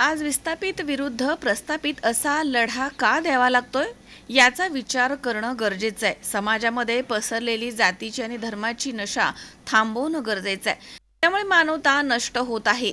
आज विस्थापित विरुद्ध प्रस्थापित असा लढा का द्यावा लागतोय? याचा विचार करणं गरजेचं आहे समाजामध्ये पसरलेली जातीची आणि धर्माची नशा थांबवणं गरजेचं आहे त्यामुळे मानवता नष्ट होत आहे.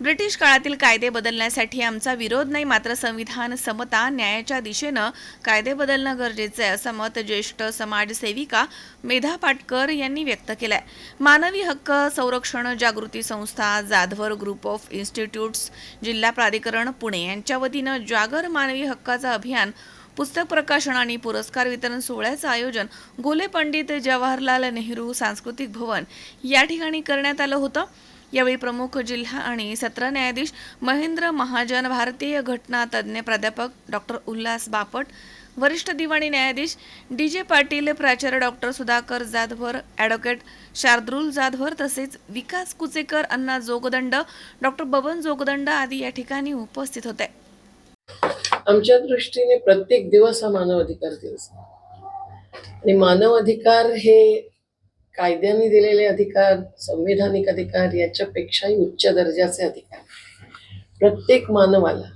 ब्रिटिश काळातील कायदे बदलण्यासाठी आमचा विरोध नाही मात्र संविधान समता न्यायाच्या दिशेनं कायदे बदलणं गरजेचं आहे असं मत ज्येष्ठ समाजसेविका मेधा पाटकर यांनी व्यक्त केलंय. मानवी हक्क संरक्षण जागृती संस्था जाधवर ग्रुप ऑफ इन्स्टिट्यूट्स जिल्हा प्राधिकरण पुणे यांच्या वतीनं जागर मानवी हक्काचं अभियान पुस्तक प्रकाशन आणि पुरस्कार वितरण सोहळ्याचं आयोजन गोले पंडित जवाहरलाल नेहरू सांस्कृतिक भवन या ठिकाणी करण्यात आलं होतं. यावेळी प्रमुख जिल्हा आणि सत्र न्यायाधीश महेंद्र महाजन भारतीय घटना तज्ज्ञ प्राध्यापक डॉक्टर उल्हास बापट वरिष्ठ दिवाणी न्यायाधीश डी जे पाटील प्राचार्य डॉक्टर सुधाकर जाधवर ॲडव्होकेट शार्द्रुल जाधवर तसेच विकास कुचेकर अण्णा जोगदंड डॉक्टर बबन जोगदंड आदी या ठिकाणी उपस्थित होते. आमच्या दृष्टीने प्रत्येक दिवस हा मानव अधिकार दिवस आणि मानव अधिकार हे कायद्याने दिलेले अधिकार संविधानिक अधिकार याच्यापेक्षाही उच्च दर्जाचे अधिकार. प्रत्येक मानवाला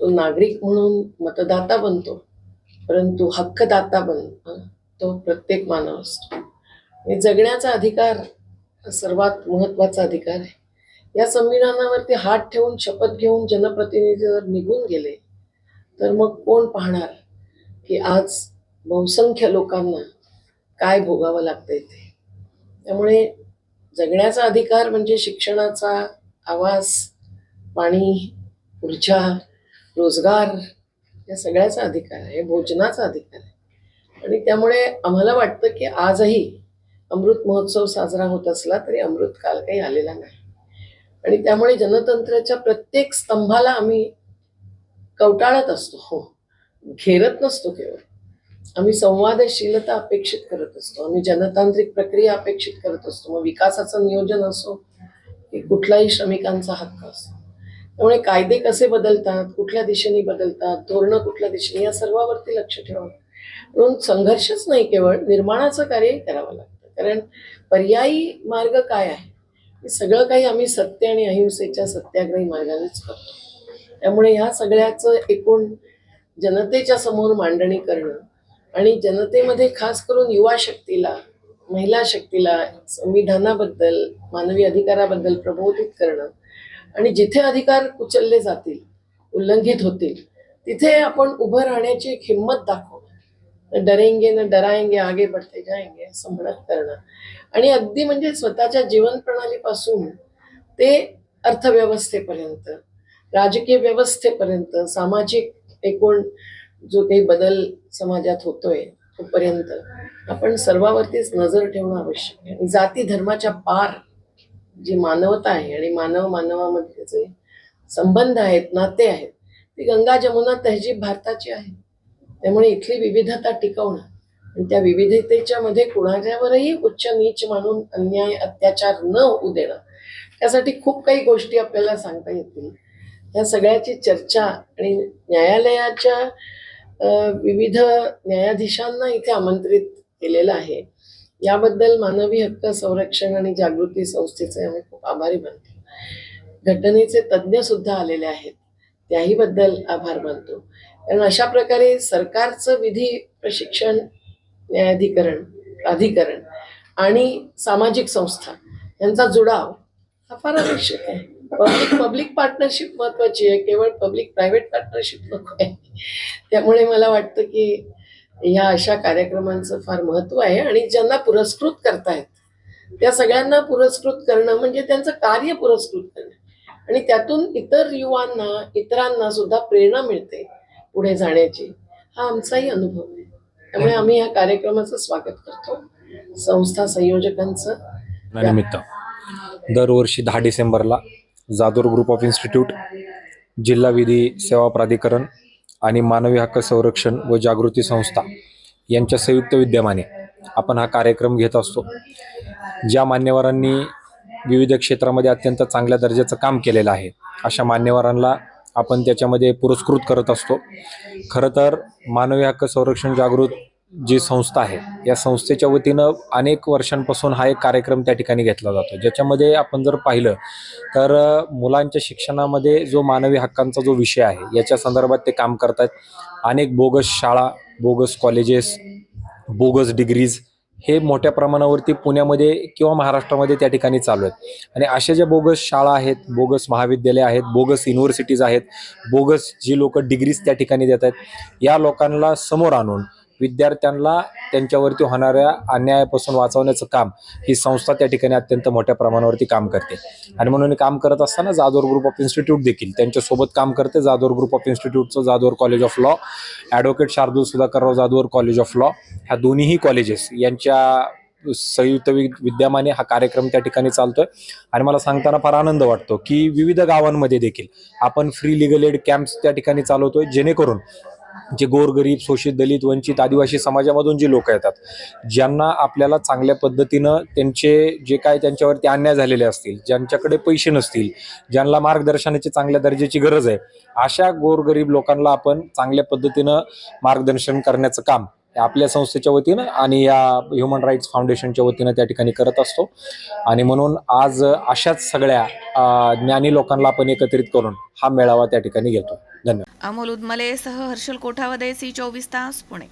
तो नागरिक म्हणून मतदाता बनतो परंतु हक्कदाता बन तो प्रत्येक मानव असतो. आणि जगण्याचा अधिकार सर्वात महत्त्वाचा अधिकार आहे. या संविधानावरती हात ठेवून शपथ घेऊन जनप्रतिनिधी जर निघून गेले तर मग कोण पाहणार की आज बहुसंख्य लोकांना काय भोगावं लागतंय ते? त्यामुळे जगण्याचा अधिकार म्हणजे शिक्षणाचा आवास पाणी ऊर्जा रोजगार या सगळ्याचा अधिकार आहे भोजनाचा अधिकार आहे. आणि त्यामुळे आम्हाला वाटतं की आजही अमृत महोत्सव साजरा होत असला तरी अमृत काल काही आलेला नाही. आणि त्यामुळे जनतंत्राच्या प्रत्येक स्तंभाला आम्ही कवटाळत असतो. हो. घेरत नसतो केवळ. आम्ही संवादशीलता अपेक्षित करत असतो. आम्ही जनतांत्रिक प्रक्रिया अपेक्षित करत असतो. मग विकासाचं नियोजन असो की कुठलाही श्रमिकांचा हक्क असतो त्यामुळे कायदे कसे बदलतात कुठल्या दिशेने बदलतात धोरणं कुठल्या दिशेने या सर्वावरती लक्ष ठेवावं. म्हणून संघर्षच नाही केवळ निर्माणाचं कार्यही करावं लागतं. कारण पर्यायी मार्ग काय आहे? हे सगळं काही आम्ही सत्य आणि अहिंसेच्या सत्याग्रही मार्गानेच करतो. त्यामुळे ह्या सगळ्याचं एकूण जनतेच्या समोर मांडणी करणं आणि जनतेमध्ये खास करून युवा शक्तीला महिला शक्तीला संविधानाबद्दल मानवी अधिकाराबद्दल प्रबोधित करणं. आणि जिथे अधिकार उचलले जातील उल्लंघित होतील तिथे आपण उभं राहण्याची एक हिंमत दाखवणं. डरेंगे न डरायंगे आगे बढ़ते जायंगे असं म्हणत करणं. आणि अगदी म्हणजे स्वतःच्या जीवन प्रणालीपासून ते अर्थव्यवस्थेपर्यंत राजकीय व्यवस्थेपर्यंत सामाजिक एकूण जो काही बदल समाजात होतोय तोपर्यंत आपण सर्वावरतीच नजर ठेवणं आवश्यक आहे. आणि जाती धर्माच्या पार जी मानवता आहे आणि मानव मानवामध्ये जे संबंध आहेत नाते आहेत ती गंगा जमुना तहजीब भारताची आहे. त्यामुळे इथली विविधता टिकवणं आणि त्या विविधतेच्या मध्ये कुणाच्यावरही उच्च नीच मानून अन्याय अत्याचार न होऊ देणं त्यासाठी खूप काही गोष्टी आपल्याला सांगता येतील. या सगळ्याची चर्चा आणि न्यायालयाच्या विविध न्यायाधीशांना इथे आमंत्रित केलेलं आहे. याबद्दल मानवी हक्क संरक्षण आणि जागृती संस्थेचे आम्ही खूप आभारी मानतो. घटनेचे तज्ज्ञ सुद्धा आलेले आहेत. त्याही बद्दल आभार मानतो. कारण अशा प्रकारे सरकारचं विधी प्रशिक्षण न्यायाधिकरण प्राधिकरण आणि सामाजिक संस्था यांचा जुडाव हा फार आवश्यक आहे. पब्लिक पब्लिक पार्टनरशिप महत्वाची आहे. केवळ पब्लिक प्रायव्हेट पार्टनरशिप नको आहे. त्यामुळे मला वाटतं की ह्या अशा कार्यक्रमांचं फार महत्त्व आहे आणि ज्यांना पुरस्कृत करतायत त्या सगळ्यांना पुरस्कृत करणं म्हणजे त्यांचं कार्य पुरस्कृत करणं. आणि त्यातून इतर युवांना इतरांना सुद्धा प्रेरणा मिळते पुढे जाण्याची. हा आमचाही अनुभव आहे. त्यामुळे आम्ही या कार्यक्रमाचं स्वागत करतो. संस्था संयोजकांचं. निमित्त. दरवर्षी दहा डिसेंबरला जादूर ग्रुप ऑफ इन्स्टिट्यूट जिल्हा विधी सेवा प्राधिकरण आणि मानवी हक्क संरक्षण व जागृती संस्था यांच्या संयुक्त विद्यमाने आपण हा कार्यक्रम घेत असतो. ज्या मान्यवरांनी विविध क्षेत्रामध्ये अत्यंत चांगल्या दर्जाचं काम केलेलं आहे अशा मान्यवरांना आपण त्याच्यामध्ये पुरस्कृत करत असतो. खरं तर मानवी हक्क संरक्षण जागृत जी संस्था आहे या संस्थेच्या वतीनं अनेक वर्षांपासून हा एक कार्यक्रम त्या ठिकाणी घेतला जातो. ज्याच्यामध्ये आपण जर पाहिलं तर मुलांच्या शिक्षणामध्ये जो मानवी हक्कांचा जो विषय आहे याच्या संदर्भात ते काम करतात अनेक बोगस शाळा बोगस कॉलेजेस बोगस डिग्रीज हे मोठ्या प्रमाणावरती पुण्यामध्ये किंवा महाराष्ट्रामध्ये त्या ठिकाणी चालू आहेत. आणि अशा ज्या बोगस शाळा आहेत बोगस महाविद्यालय आहेत बोगस युनिव्हर्सिटीज आहेत बोगस जी लोक डिग्रीज त्या ठिकाणी देत आहेत या लोकांना समोर आणून विद्यार्थ्यांना त्यांच्यावरती होणाऱ्या अन्यायापासून वाचवण्याचं काम ही संस्था त्या ठिकाणी अत्यंत मोठ्या प्रमाणावरती काम करते. आणि म्हणून काम करत असताना जाधवर ग्रुप ऑफ इन्स्टिट्यूट देखील त्यांच्यासोबत काम करते. Jadhavar group of इन्स्टिट्यूटचं Jadhavar college of law advocate Shardul Sudhakarrao Jadhavar college of law ह्या दोन्हीही कॉलेजेस यांच्या संयुक्त विद्यमाने हा कार्यक्रम त्या ठिकाणी चालतोय. आणि मला सांगताना फार आनंद वाटतो की विविध गावांमध्ये देखील आपण फ्री लिगल एड कॅम्प्स त्या ठिकाणी चालवतोय जेणेकरून जे गोरगरीब शोषित दलित वंचित आदिवासी समाजामधून जी लोक येतात ज्यांना आपल्याला चांगल्या पद्धतीनं त्यांचे जे काय त्यांच्यावरती अन्याय झालेले असतील ज्यांच्याकडे पैसे नसतील ज्यांना मार्गदर्शनाची चांगल्या दर्जाची गरज आहे अशा गोरगरीब लोकांना आपण चांगल्या पद्धतीनं मार्गदर्शन करण्याचं काम हे आपल्या संस्थेच्या वतीनं आणि या ह्युमन राईट्स फाउंडेशनच्या वतीनं त्या ठिकाणी करत असतो. आणि म्हणून आज अशाच सगळ्या ज्ञानी लोकांना आपण एकत्रित करून हा मेळावा त्या ठिकाणी घेतो. धन्यवाद. अमोल उदमले सह हर्षल कोठावदे सी चोवीस तास पुणे.